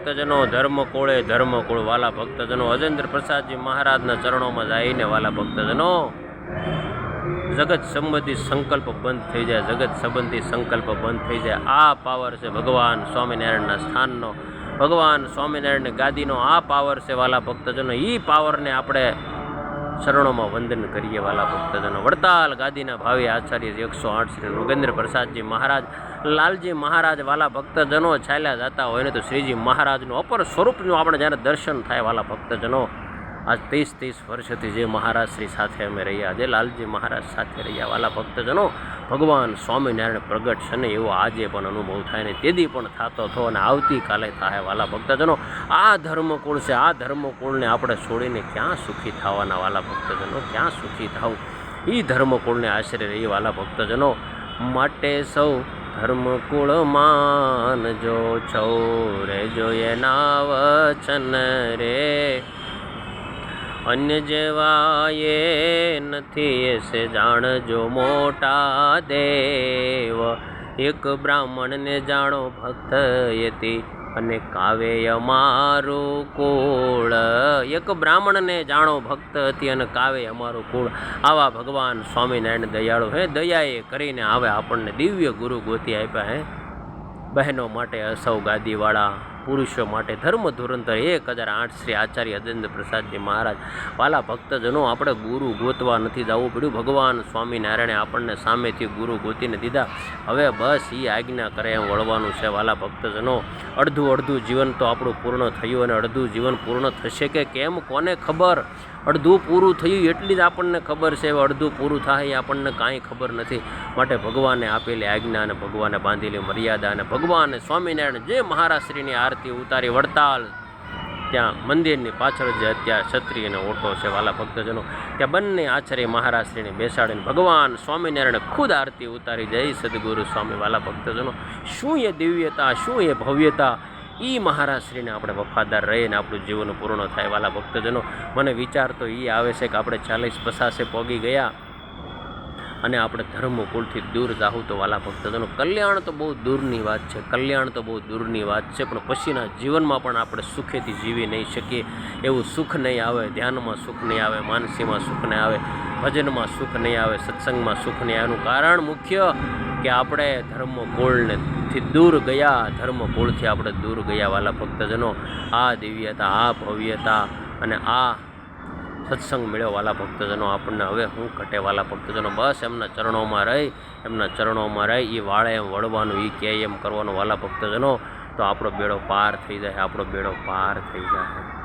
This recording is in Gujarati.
ભક્તજનો ધર્મ કોળે ધર્મ કુળ વાલા ભક્તજનો અજેન્દ્ર પ્રસાદજી મહારાજના ચરણોમાં જઈને વાલા ભક્તજનો, જગત સંબંધી સંકલ્પ બંધ થઈ જાય, જગત સંબંધી સંકલ્પ બંધ થઈ જાય. આ પાવર છે ભગવાન સ્વામિનારાયણના સ્થાનનો. ભગવાન સ્વામિનારાયણની ગાદીનો આ પાવર છે વાલા ભક્તજનો. એ પાવરને આપણે ચરણોમાં વંદન કરીએ વાલા ભક્તજનો. વડતાલ ગાદીના ભાવે આચાર્ય એકસો આઠ શ્રી નૃગેન્દ્ર પ્રસાદજી મહારાજ, લાલજી મહારાજ વાલા ભક્તજનો ચાલ્યા જતા હોય ને તો શ્રીજી મહારાજનું અપર સ્વરૂપનું આપણે જ્યારે દર્શન થાય વાલા ભક્તજનો આજ ત્રીસ ત્રીસ વર્ષથી જે મહારાજશ્રી સાથે અમે રહ્યા, જે લાલજી મહારાજ સાથે રહ્યા, વાલા ભક્તજનો, ભગવાન સ્વામિનારાયણ પ્રગટ છે ને એવો આજે પણ અનુભવ થાય ને તેદી પણ થતો થો અને આવતીકાલે થાય વાલા ભક્તજનો. આ ધર્મકુળ છે, આ ધર્મકુળને આપણે છોડીને ક્યાં સુખી થવાના વાલા ભક્તજનો? ક્યાં સુખી થવું એ ધર્મકુળને આશરે રહી વાલા ભક્તજનો. માટે સૌ ધર્મકુળ માનજો છો રે જોઈએ ના વચન રે. અન્ય જેવા એ નથી, એસે જાણજો મોટા દેવ. એક બ્રાહ્મણને જાણો ભક્ત યતિ અને કાવે અમારું કુળ. એક બ્રાહ્મણને જાણો ભક્ત હતી અને કાવે અમારું કુળ. આવા ભગવાન સ્વામિનારાયણ દયાળુ હે, દયાએ કરીને આવે આપણને દિવ્ય ગુરુ ગોતી આપ્યા હે. બહેનો માટે અસૌ ગાદીવાળા પુરુષો માટે ધર્મ ધુરંધર એક હજાર આઠ શ્રી આચાર્ય અજેન્દ્ર પ્રસાદજી મહારાજ. વાલા ભક્તજનો, આપણે ગુરુ ગોતવા નથી જવું પડ્યું. ભગવાન સ્વામિનારાયણે આપણને સામેથી ગુરુ ગોતીને દીધા. હવે બસ એ આજ્ઞા કરે એમ વળવાનું છે વાલા ભક્તજનો. અડધું અડધું જીવન તો આપણું પૂર્ણ થયું અને અડધું જીવન પૂર્ણ થશે કે કેમ? કોને ખબર? અડધું પૂરું થયું એટલી જ આપણને ખબર છે. અડધું પૂરું થાય એ આપણને કાંઈ ખબર નથી. માટે ભગવાને આપેલી આજ્ઞા અને ભગવાને બાંધેલી મર્યાદા અને ભગવાન સ્વામિનારાયણ જે મહારાશ્રીની આરતી ઉતારી વડતાલ. ત્યાં મંદિરની પાછળ જે અત્યારે છત્રી અને ઓટો છે વાલા ભક્તજનો. ત્યાં બંને આચાર્ય મહારાજશ્રીને બેસાડીને ભગવાન સ્વામિનારાયણ ખુદ આરતી ઉતારી જય સદગુરુ સ્વામી વાલા ભક્તજનો. શું એ દિવ્યતા, શું એ ભવ્યતા? એ મહારાજશ્રીને આપણે વફાદાર રહીને આપણું જીવન પૂર્ણ થાય વાલા ભક્તજનો. મને વિચાર તો એ આવે છે કે આપણે ચાલીસ પચાસે પોગી ગયા. અને આપણે ધર્મ કુળથી દૂર જાહું તો વાલા ભક્તજનો. કલ્યાણ તો બહુ દૂરની વાત છે, કલ્યાણ તો બહુ દૂરની વાત છે, પણ પછીના જીવનમાં પણ આપણે સુખેથી જીવી નહીં શકીએ. એવું સુખ નહીં આવે, ધ્યાનમાં સુખ નહીં આવે, માનસીમાં સુખ નહીં આવે, ભજનમાં સુખ નહીં આવે, સત્સંગમાં સુખ નહીં આવે. એનું કારણ મુખ્ય કે આપણે ધર્મકુળને થી દૂર ગયા ધર્મ કુળથી આપણે દૂર ગયા વાલા ભક્તજનો. આ દિવ્યતા, આ ભવ્યતા અને આ સત્સંગ મળ્યો વાલા ભક્તજનો આપણને. હવે હું ઘટે વાલા ભક્તજનો, બસ એમના ચરણોમાં રહી, એમના ચરણોમાં રહી એ વાળે એમ વળવાનું એ કહે એમ કરવાનું વાલા ભક્તજનો, તો આપણો બેડો પાર થઈ જાય, આપણો બેડો પાર થઈ જાય.